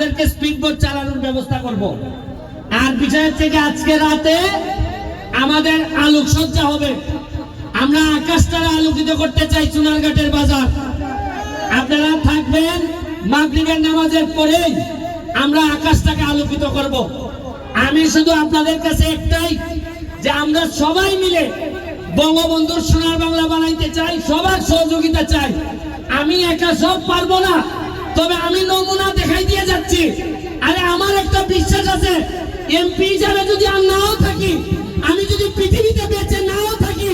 তাদেরকে speed boat চালানোর ব্যবস্থা করব। আর বিষয় থেকে আজকে রাতে আমাদের আলোকসজ্জা হবে। আমরা আকাশটারে আলোকিত করতে চাই চুনারঘাটের বাজার। আপনারা থাকবেন মাগরিবের নামাজের পরেই আমরা আকাশটাকে আলোকিত করব। আমি শুধু আপনাদের কাছে একটাই, যে আমরা সবাই মিলে বঙ্গবন্ধুর সোনার বাংলা বানাইতে চাই, সবার সহযোগিতা চাই। আমি একা সব পারব না। তবে আমি নমুনা দেখাই দিয়ে যাচ্ছি। আরে আমার একটা বিশ্বাস আছে এমপি হিসাবে যদি আর নাও থাকি, আমি যদি পৃথিবীতে বেঁচে নাও থাকি,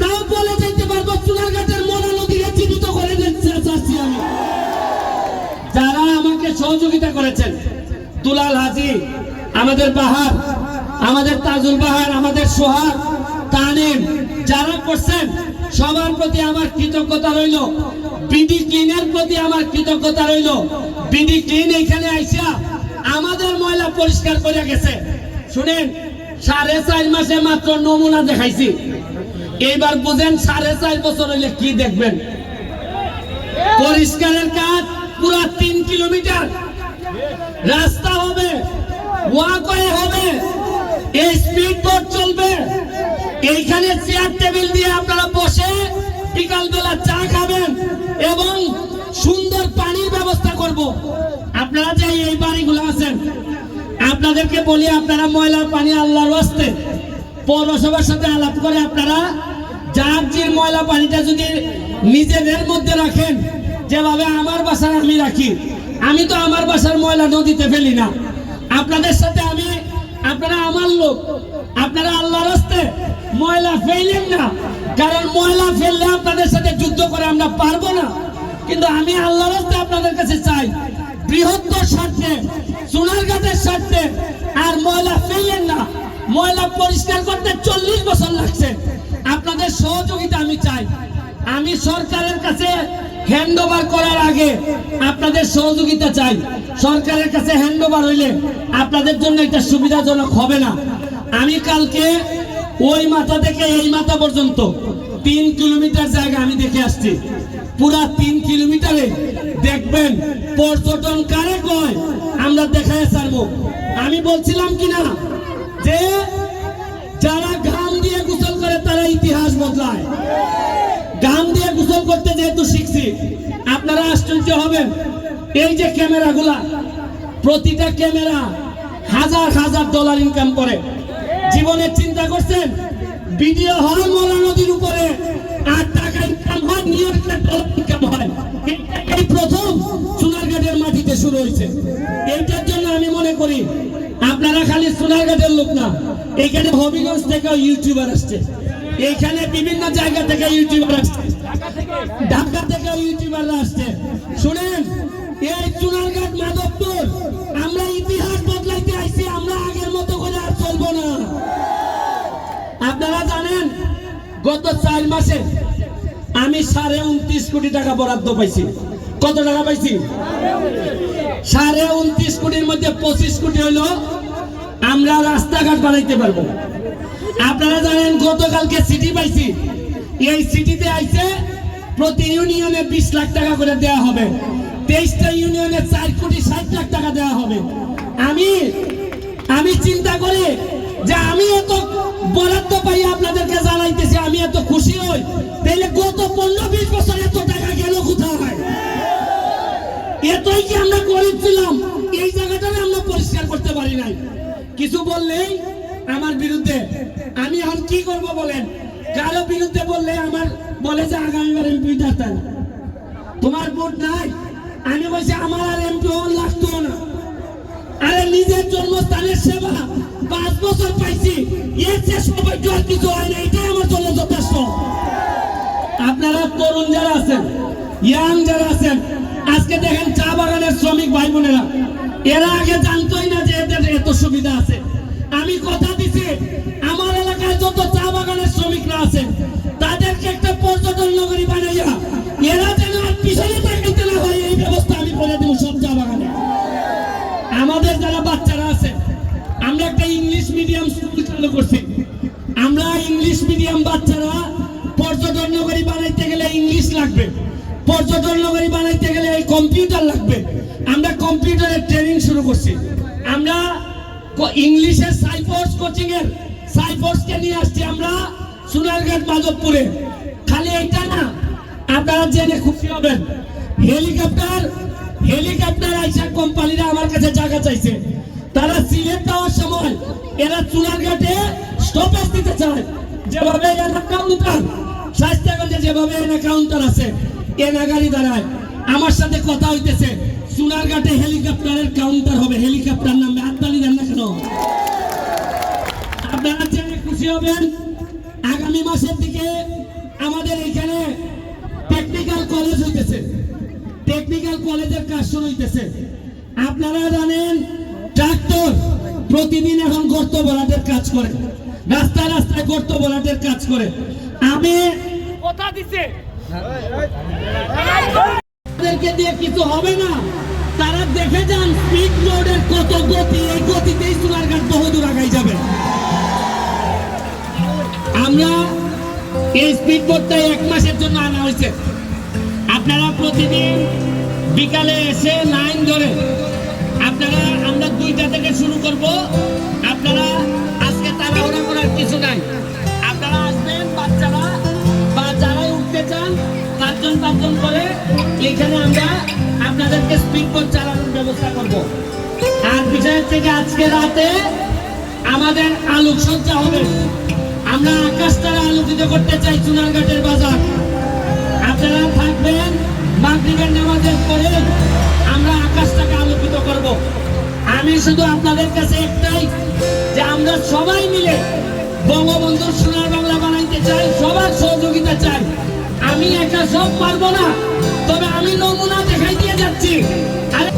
তাও বলে যেতে পারব, চুনারঘাটের মনা নদীকে জীবিত করে চাচ্ছি আমি। যারা আমাকে সহযোগিতা করেছেন, দুলাল হাজি, আমাদের বাহার, আমাদের তাজুল বাহার, আমাদের সোহাগ, তানিম, যারা করছেন, সবার প্রতি আমার কৃতজ্ঞতা রইল। বিডি প্রতি আমার কৃতজ্ঞতা রইল। বিডি ক্লিন এখানে আইসা আমাদের ময়লা পরিষ্কার করে গেছে। শুনেন, সাড়ে চার মাসে মাত্র নমুনা দেখাইছি। এইবার বুঝেন সাড়ে চার বছর হইলে কি দেখবেন? পরিষ্কারের কাজ পুরো তিন কিলোমিটার। রাস্তা হবে, ওয়াকওয়ে হবে, এই স্পিড বোট চলবে। এইখানে চেয়ার টেবিল দিয়ে আপনারা বসে বিকাল বেলা চা খাবেন এবং সুন্দর পানির ব্যবস্থা করব। আপনারা যে এই বাড়িগুলো আছেন, আপনাদেরকে বলি আপনারা ময়লার পানি আল্লাহর ওয়াস্তে পৌরসভার সাথে আলাপ করে আপনারা যে ময়লা পানিটা যদি নিজেদের মধ্যে রাখেন, যেভাবে আমার বাসার আমি রাখি, আমি তো আমার বাসার ময়লা নদীতে ফেলি না। আপনাদের সাথে আমি, আপনারা আমার লোক, আপনারা আল্লাহ রাস্তে ময়লা ফেলেন না। কারণ ময়লা ফেললে আপনাদের সাথে যুদ্ধ করে আমরা পারব না। কিন্তু আমি আল্লাহ রাস্তে আপনাদের কাছে চাই, বৃহত্তর স্বার্থে সোনারঘাটের স্বার্থে। আর ময়লা ফেললেন না। ময়লা পরিষ্কার করতে চল্লিশ বছর লাগছে। আপনাদের সহযোগিতা আমি চাই। আমি সরকারের কাছে হ্যান্ড করার আগে আপনাদের সহযোগিতা চাই। সরকারের কাছে হ্যান্ড ওভার হইলে আপনাদের জন্য এটা সুবিধাজনক হবে না। আমি কালকে ওই মাথা থেকে এই মাথা পর্যন্ত। তিন কিলোমিটার জায়গা আমি দেখে আসছি। পুরা তিন কিলোমিটারে দেখবেন পর্যটন কারে কয়, আমরা দেখায় ছাড়বো। আমি বলছিলাম কিনা যে যারা ঘাম দিয়ে গোসল করে তারা ইতিহাস বদলায়। গান দিয়ে গোসল করতে যেহেতু শিখছি, আপনারা আশ্চর্য হবেন। এই যে ক্যামেরাগুলা, প্রতিটা ক্যামেরা হাজার হাজার ডলার ইনকাম করে। জীবনে চিন্তা করছেন? ভিডিও হয় মোলা নদীর উপরে। আর টাকা ইনকাম হয় ডলার ইনকাম হয়। এই প্রথম সোনারঘাটের মাটিতে শুরু হয়েছে। এইটার জন্য আমি মনে করি, আপনারা খালি সোনারঘাটের লোক না, এখানে হবিগঞ্জ থেকেও ইউটিউবার আসছে। এইখানে বিভিন্ন জায়গা থেকে ইউটিউবার আসছে। ঢাকা থেকে ইউটিউবাররা আসছে। শুনেন, এই চুনারঘাট মাধবপুর আপনারা জানেন, গত চার মাসে আমি সাড়ে উনত্রিশ কোটি টাকা বরাদ্দ পাইছি। কত টাকা পাইছি? সাড়ে উনত্রিশ কোটির মধ্যে পঁচিশ কোটি হলো আমরা রাস্তাঘাট বানাইতে পারব। আপনারা জানেন, গতকালকে সিটি পাইছি। এই সিটিতে আইছে প্রতি ইউনিয়নে বিশ লাখ টাকা করে দেওয়া হবে। তেইশটা ইউনিয়নে চার কোটি ষাট লাখ টাকা দেওয়া হবে। আমি আমি চিন্তা করি যে আমি এত বরাদ্দ পাই আপনাদেরকে জানাইতেছি, আমি এত খুশি হই। তাইলে গত পনেরো বিশ বছর এত টাকা গেল কোথায় এতই কি আমরা গরিব ছিলাম, এই জায়গাটা আমরা পরিষ্কার করতে পারি নাই। কিছু বললেই আমার বিরুদ্ধে। আমি এখন কি করব বলেন? কারও বিরুদ্ধে বললে আমার বলে যে আগামীবার এমপি তোমার ভোট নাই। আমি বলছি, আমার আর এমপি হওয়ার লাগতো না। আরে নিজের জন্মস্থানের সেবা পাঁচ বছর পাইছি। এর চেয়ে সৌভাগ্য আর কিছু হয় না, এটাই আমার জন্য যথেষ্ট। আপনারা তরুণ যারা আছেন, ইয়াং যারা আছেন, আজকে দেখেন চা বাগানের শ্রমিক ভাই বোনেরা এরা আগে জানতোই না যে এদের এত সুবিধা আছে। আমি কথা দিছি, আমার এলাকায় যত চা বাগানের শ্রমিকরা আছে তাদেরকে একটা পর্যটন নগরী বানাইয়া, এরা যেন আর পিছনে মিডিয়াম স্কুল চালু করছি। আমরা ইংলিশ মিডিয়াম বাচ্চারা পর্যটন নগরী বানাইতে গেলে ইংলিশ লাগবে। পর্যটন নগরী বানাইতে গেলে এই কম্পিউটার লাগবে। আমরা কম্পিউটারের ট্রেনিং শুরু করছি। আমরা ইংলিশের সাইফোর্স কোচিং এর সাইফোর্সকে নিয়ে আসছি আমরা সোনারঘাট মাধবপুরে। খালি এইটা না, আপনারা জেনে খুশি হবেন। হেলিকপ্টার হেলিকপ্টার আইসা কোম্পানিরা আমার কাছে জায়গা চাইছে। তারা সিলেট যাওয়ার সময় এরা চুনারঘাটে স্টপেজ দিতে চায়। যেভাবে এরা কাউন্টার স্বাস্থ্যগঞ্জে যেভাবে এরা কাউন্টার আছে এনা গাড়ি দাঁড়ায়। আমার সাথে কথা হইতেছে, চুনারঘাটে হেলিকপ্টারের কাউন্টার হবে, হেলিকপ্টার নামে আত্মালি দেন না কেন? আপনারা জেনে খুশি হবেন, আগামী মাসের দিকে আমাদের এখানে টেকনিক্যাল কলেজ হইতেছে। টেকনিক্যাল কলেজের কাজ শুরু হইতেছে। আপনারা জানেন ট্রাক্টর প্রতিদিন এখন গর্ত ভরাটের কাজ করে। রাস্তায় রাস্তায় গর্ত বলাটের কাজ করে। আমি কথা দিছে। তাদেরকে দিয়ে কিছু হবে না। তারা দেখে যান স্পিড রোডের কত গতি এই গতিতেই সোনারঘাট বহুদূর আগাই যাবে। আমরা এই স্পিড বোটটা এক মাসের জন্য আনা হয়েছে। আপনারা প্রতিদিন বিকালে এসে লাইন ধরে আপনারা, আমরা দুইটা থেকে শুরু করব। আপনারা, আজকে তাড়াহুড়া করার কিছু নাই। আপনারা আসবেন, বাচ্চারা, বা যারাই উঠতে চান, পাঁচজন পাঁচজন করে এখানে আমরা আপনাদেরকে স্পিড বোট চালানোর ব্যবস্থা করব। আর বিষয় থেকে আজকে রাতে আমাদের আলোকসজ্জা হবে। আমরা আকাশটারা আলোকিত করতে চাই চুনারঘাটের বাজার। আপনারা থাকবেন, মাগরিবের নামাজের পরে আমরা আকাশটাকে আলোকিত করব। আমি শুধু আপনাদের কাছে একটাই, যে আমরা সবাই মিলে বঙ্গবন্ধুর সোনার বাংলা বানাইতে চাই, সবার সহযোগিতা চাই। আমি একা সব পারব না, তবে আমি নমুনা দেখাই দিয়ে যাচ্ছি। আরে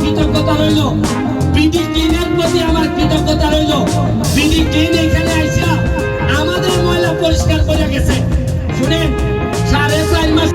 কৃতজ্ঞতা রইল। বিডি টিনের প্রতি আমার কৃতজ্ঞতা রইল। বিডি টিন এখানে আইসা আমাদের ময়লা পরিষ্কার করে গেছে। শুনেন, সাড়ে চার মাস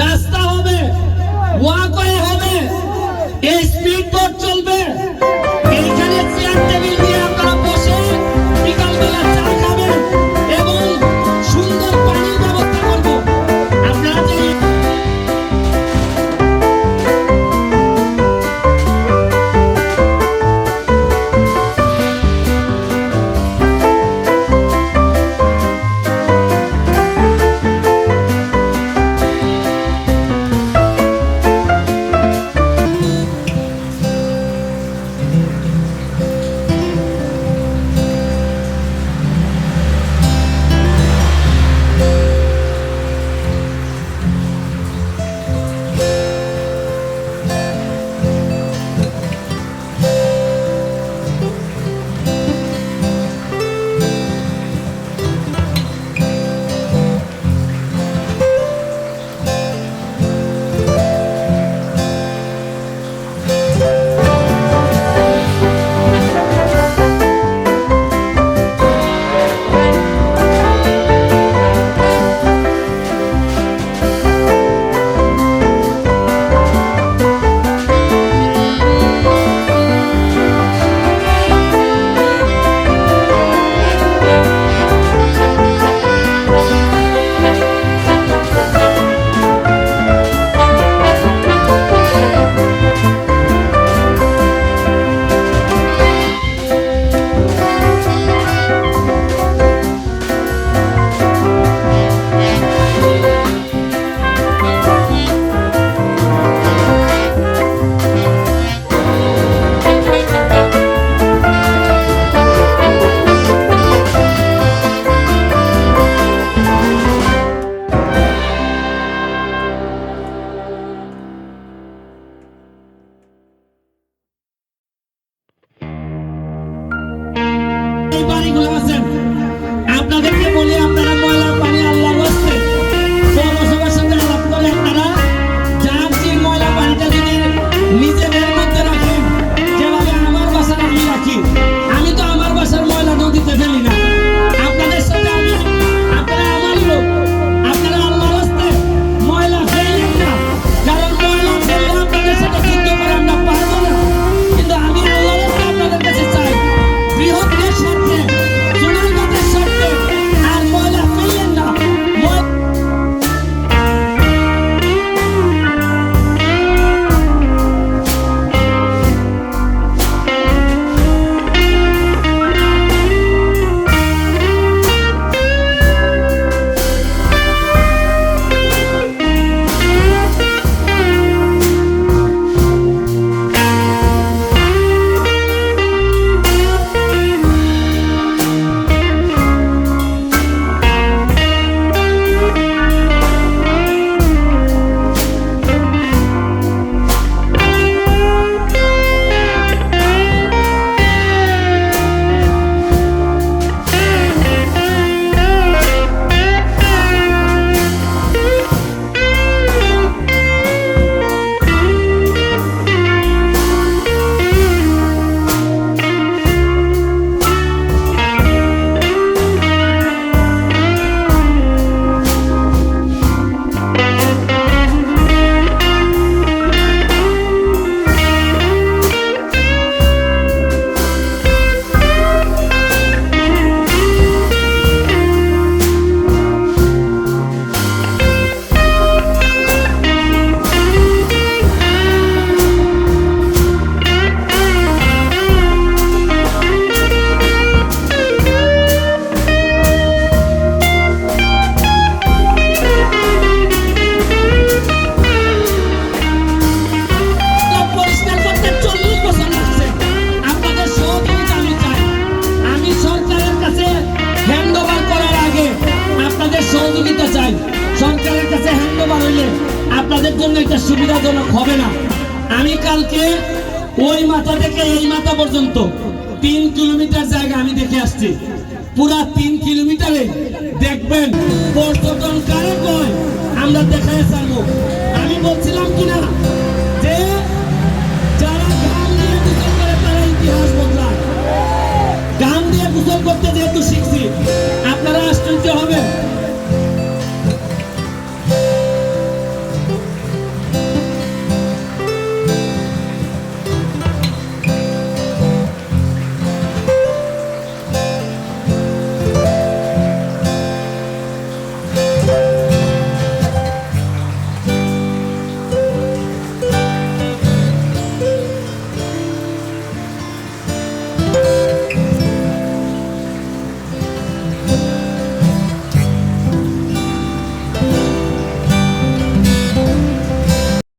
রাস্তা হবে ওয়াকওয়ে হবে। এই করতে সুবিধাজনক হবে না। আমি কালকে ওই মাথা থেকে এই মাথা পর্যন্ত তিন কিলোমিটার জায়গা আমি দেখে আসছি। পুরা তিন কিলোমিটারে দেখবেন পর্যটন কারে কয়, আমরা দেখায় ছাড়বো। আমি বলছিলাম কিনা যে গান করে গান দিয়ে গোসল করতে যেহেতু শিখছি, আপনারা আশ্চর্য হবেন।